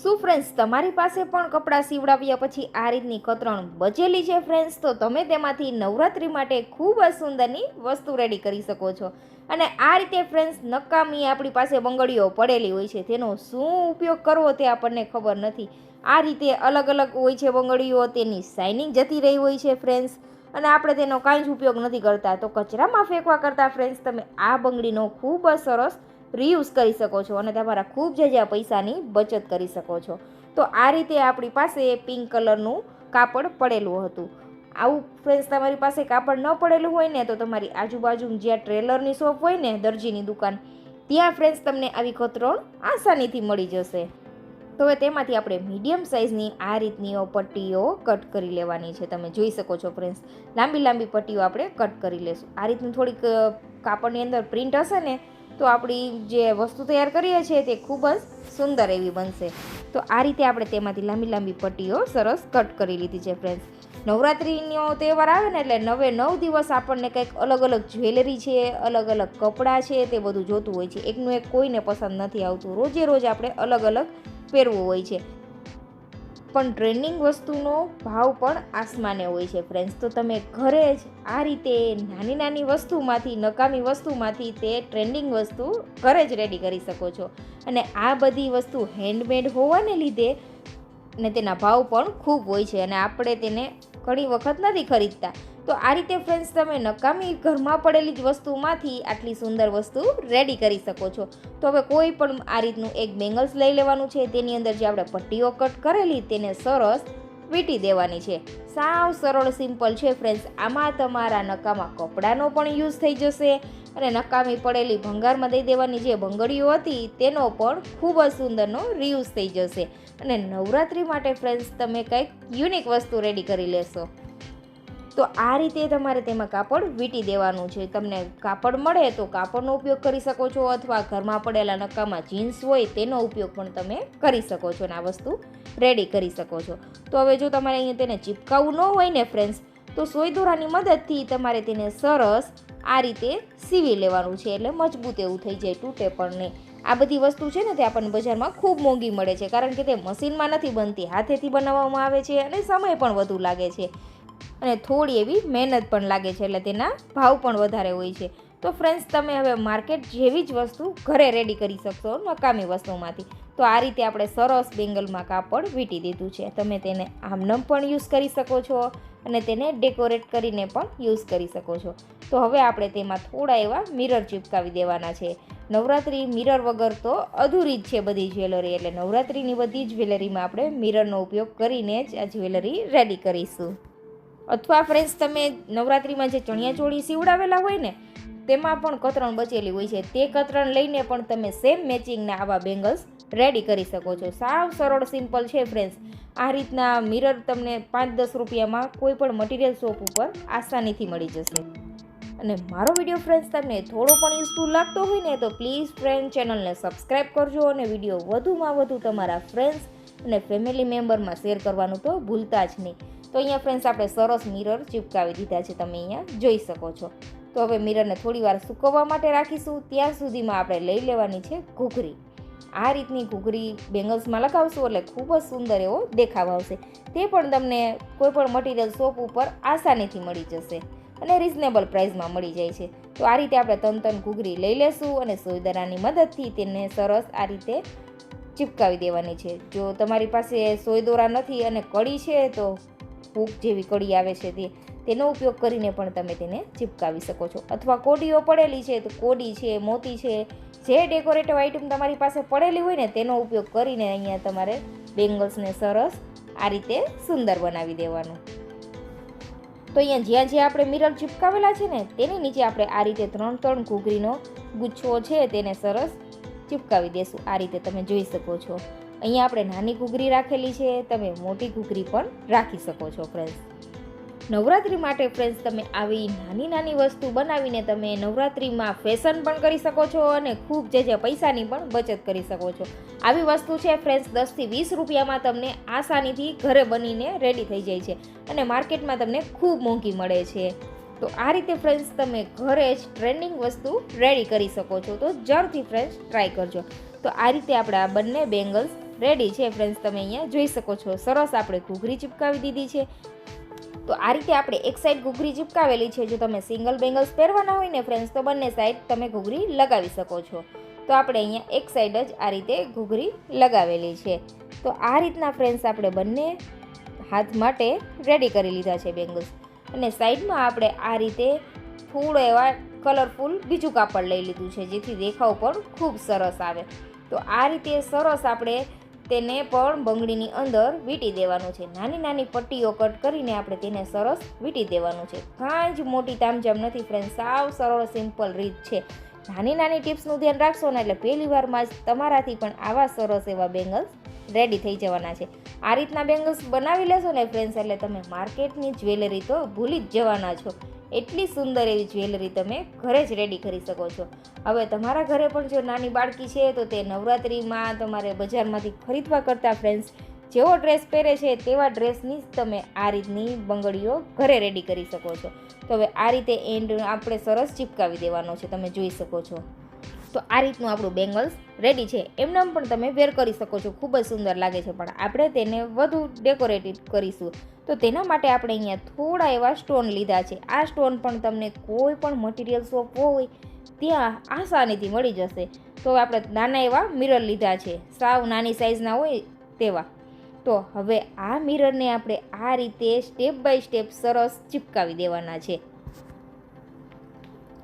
શું ફ્રેન્ડ્સ તમારી પાસે પણ કપડાં સીવડાવ્યા પછી આ રીતની કતરણ બચેલી છે ફ્રેન્ડ્સ તો તમે તેમાંથી નવરાત્રિ માટે ખૂબ જ સુંદરની વસ્તુ રેડી કરી શકો છો. અને આ રીતે ફ્રેન્ડ્સ નકામી આપણી પાસે બંગડીઓ પડેલી હોય છે, તેનો શું ઉપયોગ કરવો તે આપણને ખબર નથી. આ રીતે અલગ અલગ હોય છે બંગડીઓ, તેની શાઇનિંગ જતી રહી હોય છે ફ્રેન્ડ્સ અને આપણે તેનો કાંઈ જ ઉપયોગ નથી કરતા. તો કચરામાં ફેંકવા કરતાં ફ્રેન્ડ્સ તમે આ બંગડીનો ખૂબ જ સરસ રીયુઝ કરી શકો છો અને તમારા ખૂબ જગ્યા પૈસાની બચત કરી શકો છો. તો આ રીતે આપણી પાસે પિંક કલરનું કાપડ પડેલું હતું. આવું ફ્રેન્ડ્સ તમારી પાસે કાપડ ન પડેલું હોય ને તો તમારી આજુબાજુ જ્યાં ટ્રેલરની શોપ હોય ને, દરજીની દુકાન, ત્યાં ફ્રેન્ડ્સ તમને આવી કતરણ આસાનીથી મળી જશે. તો હવે તેમાંથી આપણે મીડિયમ સાઇઝની આ રીતની પટ્ટીઓ કટ કરી લેવાની છે. તમે જોઈ શકો છો ફ્રેન્ડ્સ લાંબી લાંબી પટ્ટીઓ આપણે કટ કરી લેશું. આ રીતની થોડીક કાપડની અંદર પ્રિન્ટ હશે ને તો આપણી જે વસ્તુ તૈયાર કરીએ છીએ તે ખૂબ જ સુંદર એવી બનશે. તો આ રીતે આપણે તેમાંથી લાંબી લાંબી પટ્ટીઓ સરસ કટ કરી લીધી છે ફ્રેન્ડ્સ નવરાત્રિનો તહેવાર આવે ને એટલે નવે નવ દિવસ આપણને કંઈક અલગ અલગ જ્વેલરી છે, અલગ અલગ કપડાં છે, તે બધું જોતું હોય છે. એકનું એક કોઈને પસંદ નથી આવતું. રોજે રોજ આપણે અલગ અલગ પહેરવું હોય છે. પણ ટ્રેન્ડિંગ વસ્તુનો ભાવ પણ આસમાને હોય છે. ફ્રેન્ડ્સ, તો તમે ઘરે જ આ રીતે નાની નાની વસ્તુમાંથી, નકામી વસ્તુમાંથી તે ટ્રેન્ડિંગ વસ્તુ ઘરે જ રેડી કરી શકો છો. અને આ બધી વસ્તુ હેન્ડમેડ હોવાને લીધે ને તેના ભાવ પણ ખૂબ હોય છે. અને આપણે તેને ઘણી વખત નથી ખરીદતા. તો આ રીતે ફ્રેન્ડ્સ તમે નકામી ઘરમાં પડેલી જ વસ્તુમાંથી આટલી સુંદર વસ્તુ રેડી કરી શકો છો. તો હવે કોઈ પણ આ રીતનું એક બેંગલ્સ લઈ લેવાનું છે, તેની અંદર જે આપણે પટ્ટીઓ કટ કરેલી, તેને સરસ વીંટી દેવાની છે. સાવ સરળ સિમ્પલ છે ફ્રેન્ડ્સ આમાં તમારા નકામા કપડાનો પણ યુઝ થઈ જશે અને નકામી પડેલી ભંગારમાં દઈ દેવાની જે ભંગડીઓ હતી, તેનો પણ ખૂબ જ સુંદરનો રીયુઝ થઈ જશે. અને નવરાત્રિ માટે ફ્રેન્ડ્સ તમે કંઈક યુનિક વસ્તુ રેડી કરી લેશો. તો આ રીતે તમારે તેમાં કાપડ વીંટી દેવાનું છે. તમને કાપડ મળે તો કાપડનો ઉપયોગ કરી શકો છો અથવા ઘરમાં પડેલા નકામા જીન્સ હોય તેનો ઉપયોગ પણ તમે કરી શકો છો અને આ વસ્તુ રેડી કરી શકો છો. તો હવે જો તમારે અહીંયા તેને ચીપકાવવું ન હોય ને ફ્રેન્ડ્સ તો સોય દોરાની મદદથી તમારે તેને સરસ આ રીતે સીવી લેવાનું છે એટલે મજબૂત એવું થઈ જાય, તૂટે પણ નહીં. આ બધી વસ્તુ છે ને તે આપણને બજારમાં ખૂબ મોંઘી મળે છે, કારણ કે તે મશીનમાં નથી બનતી, હાથેથી બનાવવામાં આવે છે અને સમય પણ વધુ લાગે છે. અને થોડી એવી મહેનત પણ લાગે છે એટલે તેના ભાવ પણ વધારે હોય છે. તો ફ્રેન્ડ્સ તમે હવે માર્કેટ જેવી જ વસ્તુ ઘરે રેડી કરી શકશો નકામી વસ્તુમાંથી. તો આ રીતે આપણે સરસ બેંગલમાં કાપડ વીંટી દીધું છે. તમે તેને આમનમ પણ યુઝ કરી શકો છો અને તેને ડેકોરેટ કરીને પણ યુઝ કરી શકો છો. તો હવે આપણે તેમાં થોડા એવા મિરર ચિપકાવી દેવાના છે. નવરાત્રિ મિરર વગર તો અધૂરી જ છે બધી જ્વેલરી એટલે નવરાત્રિની બધી જ્વેલરીમાં આપણે મિરરનો ઉપયોગ કરીને જ આ જ્વેલરી રેડી કરીશું. અથવા ફ્રેન્ડ્સ તમે નવરાત્રિમાં જે ચણિયાચોળી સીવડાવેલા હોય ને, તેમાં પણ કતરણ બચેલી હોય છે. તે કતરણ લઈને પણ તમે સેમ મેચિંગના આવા બેંગલ્સ રેડી કરી શકો છો. સાવ સરળ સિમ્પલ છે ફ્રેન્ડ્સ આ રીતના મિરર તમને પાંચ દસ રૂપિયામાં કોઈ પણ મટીરિયલ શોપ ઉપર આસાનીથી મળી જશે. અને મારો વીડિયો ફ્રેન્ડ્સ તમને થોડો પણ યુઝફુલ લાગતો હોય ને, તો પ્લીઝ ફ્રેન્ડ ચેનલને સબસ્ક્રાઈબ કરજો અને વીડિયો વધુમાં વધુ તમારા ફ્રેન્ડ્સ અને ફેમિલી મેમ્બરમાં શેર કરવાનું તો ભૂલતા જ નહીં. તો અહીંયા ફ્રેન્ડ્સ આપણે સરસ મિરર ચિપકાવી દીધા છે તમે અહીંયા જોઈ શકો છો. તો હવે મિરરને થોડી વાર સૂકવવા માટે રાખીશું. ત્યાં સુધીમાં આપણે લઈ લેવાની છે ઘૂઘરી. આ રીતની ઘૂઘરી બેંગલ્સમાં લગાવશું એટલે ખૂબ જ સુંદર એવો દેખાવ આવશે. તે પણ તમને કોઈપણ મટીરિયલ શોપ ઉપર આસાનીથી મળી જશે અને રિઝનેબલ પ્રાઇસમાં મળી જાય છે. તો આ રીતે આપણે તન તન ઘૂઘરી લઈ લેશું અને સોયદરાની મદદથી તેને સરસ આ રીતે ચિપકાવી દેવાની છે. જો તમારી પાસે સોયદોરા નથી અને કડી છે, તો હૂક જેવી કડી આવે છે તે, તેનો ઉપયોગ કરીને પણ તમે તેને ચિપકાવી શકો છો. અથવા કોડીઓ પડેલી છે તો કોડી છે, મોતી છે, જે ડેકોરેટિવ આઇટમ તમારી પાસે પડેલી હોય ને તેનો ઉપયોગ કરીને અહીંયા તમારે બેંગલ્સને સરસ આ રીતે સુંદર બનાવી દેવાનું. તો અહીંયા જ્યાં જ્યાં આપણે મિરર ચિપકાવેલા છે ને, તેની નીચે આપણે આ રીતે ત્રણ ત્રણ ઘૂઘરીનો ગુચ્છો છે તેને સરસ ચિપકાવી દેશું. આ રીતે તમે જોઈ શકો છો. અહીંયા આપણે નાની ઘૂઘરી રાખેલી છે, તમે મોટી ઘૂઘરી પણ રાખી શકો છો ફ્રેન્ડ્સ નવરાત્રિ માટે ફ્રેન્ડ્સ તમે આવી નાની નાની વસ્તુ બનાવીને તમે નવરાત્રિમાં ફેશન પણ કરી શકો છો અને ખૂબ જે જે પૈસાની પણ બચત કરી શકો છો. આવી વસ્તુ છે ફ્રેન્ડ્સ દસથી વીસ રૂપિયામાં તમને આસાનીથી ઘરે બનીને રેડી થઈ જાય છે અને માર્કેટમાં તમને ખૂબ મોંઘી મળે છે. તો આ રીતે ફ્રેન્ડ્સ તમે ઘરે જ ટ્રેન્ડિંગ વસ્તુ રેડી કરી શકો છો. તો જરૂરથી ફ્રેન્ડ્સ ટ્રાય કરજો. તો આ રીતે આપણે આ બંને બેંગલ્સ રેડી છે ફ્રેન્ડ્સ તમે અહીંયા જોઈ શકો છો. સરસ આપણે ઘૂઘરી ચિપકાવી દીધી છે. તો આ રીતે આપણે એક સાઈડ ઘૂઘરી ચિપકાવેલી છે. જો તમે સિંગલ બેંગલ્સ પહેરવાના હોય ને ફ્રેન્ડ્સ તો બંને સાઈડ તમે ઘૂઘરી લગાવી શકો છો. તો આપણે અહીંયા એક સાઈડ જ આ રીતે ઘૂઘરી લગાવેલી છે. તો આ રીતના ફ્રેન્ડ્સ આપણે બંને હાથ માટે રેડી કરી લીધા છે બેંગલ્સ અને સાઈડમાં આપણે આ રીતે થોડો એવા કલરફુલ બીજું કાપડ લઈ લીધું છે, જેથી દેખાવ પણ ખૂબ સરસ આવે. તો આ રીતે સરસ આપણે તેને પણ બંગડીની અંદર વીંટી દેવાનું છે. નાની નાની પટ્ટીઓ કટ કરીને આપણે તેને સરસ વીંટી દેવાનું છે. કાંઈ જ મોટી તામજામ નથી ફ્રેન્ડ સાવ સરળ સિમ્પલ રીત છે. નાની નાની ટિપ્સનું ધ્યાન રાખશો ને એટલે પહેલી વારમાં જ તમારાથી પણ આવા સરસ એવા બેંગલ્સ રેડી થઈ જવાના છે. આ રીતના બેંગલ્સ બનાવી લેશો ને ફ્રેન્ડ્સ એટલે તમે માર્કેટની જ્વેલરી તો ભૂલી જ જવાના છો. એટલી સુંદર એવી જ્વેલરી તમે ઘરે જ રેડી કરી શકો છો. હવે તમારા ઘરે પણ જો નાની બાળકી છે, તો તે નવરાત્રિમાં તમારે બજારમાંથી ખરીદવા કરતાં ફ્રેન્ડ્સ જેવો ડ્રેસ પહેરે છે, તેવા ડ્રેસની જ તમે આ રીતની બંગડીઓ ઘરે રેડી કરી શકો છો. તો હવે આ રીતે એન્ડ આપણે સરસ ચિપકાવી દેવાનો છે, તમે જોઈ શકો છો. તો આ રીતનું આપણું બેંગલ્સ રેડી છે. એમનામ પણ તમે વેર કરી શકો છો. ખૂબ જ સુંદર લાગે છે. પણ આપણે તેને વધુ ડેકોરેટિવ કરીશું. તો તેના માટે આપણે અહીંયા થોડા એવા સ્ટોન લીધા છે. આ સ્ટોન પણ તમને કોઈ પણ મટીરિયલ શોપ હોય, ત્યાં આસાનીથી મળી જશે. તો આપણે નાના એવા મિરર લીધા છે. સાવ નાની સાઇઝના હોય તેવા. તો હવે આ મિરરને આપણે આ રીતે સ્ટેપ બાય સ્ટેપ સરસ ચિપકાવી દેવાના છે.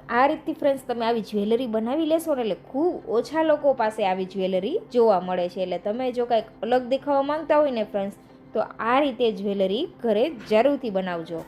આ રીતથી ફ્રેન્ડ્સ તમે આવી જ્વેલરી બનાવી લેશો ને એટલે ખૂબ ઓછા લોકો પાસે આવી જ્વેલરી જોવા મળે છે. એટલે તમે જો કાંઈક અલગ દેખાવા માંગતા હોય ને ફ્રેન્ડ્સ તો આ રીતે જ્વેલરી ઘરે જરૂરથી બનાવજો.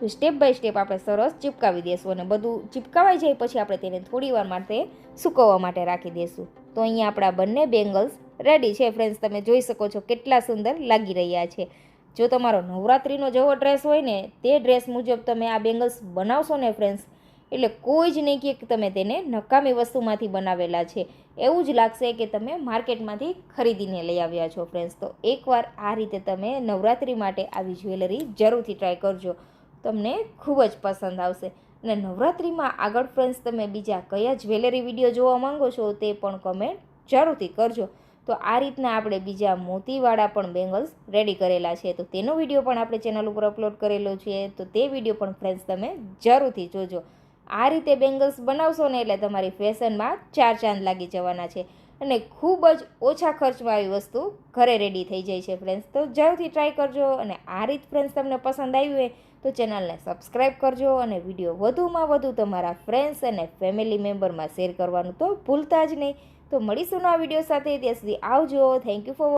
તો સ્ટેપ બાય સ્ટેપ આપણે સરસ ચિપકાવી દઈશું અને બધું ચિપકાવાઈ જાય પછી આપણે તેને થોડી વાર માટે સૂકવવા માટે રાખી દઈશું તો અહીંયા આપણા બંને બેંગલ્સ રેડી છે ફ્રેન્ડ્સ તમે જોઈ શકો છો કેટલા સુંદર લાગી રહ્યા છે. જો તમારો નવરાત્રિનો જેવો ડ્રેસ હોય ને, તે ડ્રેસ મુજબ તમે આ બેંગલ્સ બનાવશો ને ફ્રેન્ડ્સ એટલે કોઈ જ નહીં કે તમે તેને નકામી વસ્તુમાંથી બનાવેલા છે. એવું જ લાગશે કે તમે માર્કેટમાંથી ખરીદીને લઈ આવ્યા છો ફ્રેન્ડ્સ તો એકવાર આ રીતે તમે નવરાત્રિ માટે આવી જ્વેલરી જરૂરથી ટ્રાય કરજો. તમને ખૂબ જ પસંદ આવશે. અને નવરાત્રિમાં આગળ ફ્રેન્ડ્સ તમે બીજા કયા જ્વેલરી વીડિયો જોવા માંગો છો તે પણ કમેન્ટ જરૂરથી કરજો. તો આ રીતના આપણે બીજા મોતીવાળા પણ બેંગલ્સ રેડી કરેલા છે. તો તેનો વીડિયો પણ આપણે ચેનલ ઉપર અપલોડ કરેલો છે. તો તે વીડિયો પણ ફ્રેન્ડ્સ તમે જરૂરથી જોજો. આ રીતે બેંગલ્સ બનાવશો ને એટલે તમારી ફેશનમાં ચાર ચાંદ લાગી જવાના છે. અને ખૂબ જ ઓછા ખર્ચમાં આવી વસ્તુ ઘરે રેડી થઈ જાય છે ફ્રેન્ડ્સ તો જરૂરથી ટ્રાય કરજો અને આ રીત ફ્રેન્ડ્સ તમને પસંદ આવી હોય તો ચેનલને સબસ્ક્રાઈબ કરજો અને વીડિયો વધુમાં વધુ તમારા ફ્રેન્ડ્સ અને ફેમિલી મેમ્બરમાં શેર કરવાનું તો ભૂલતા જ નહીં. તો મળીશું નવા વીડિયો સાથે. ત્યાં સુધી આવજો. Thank you for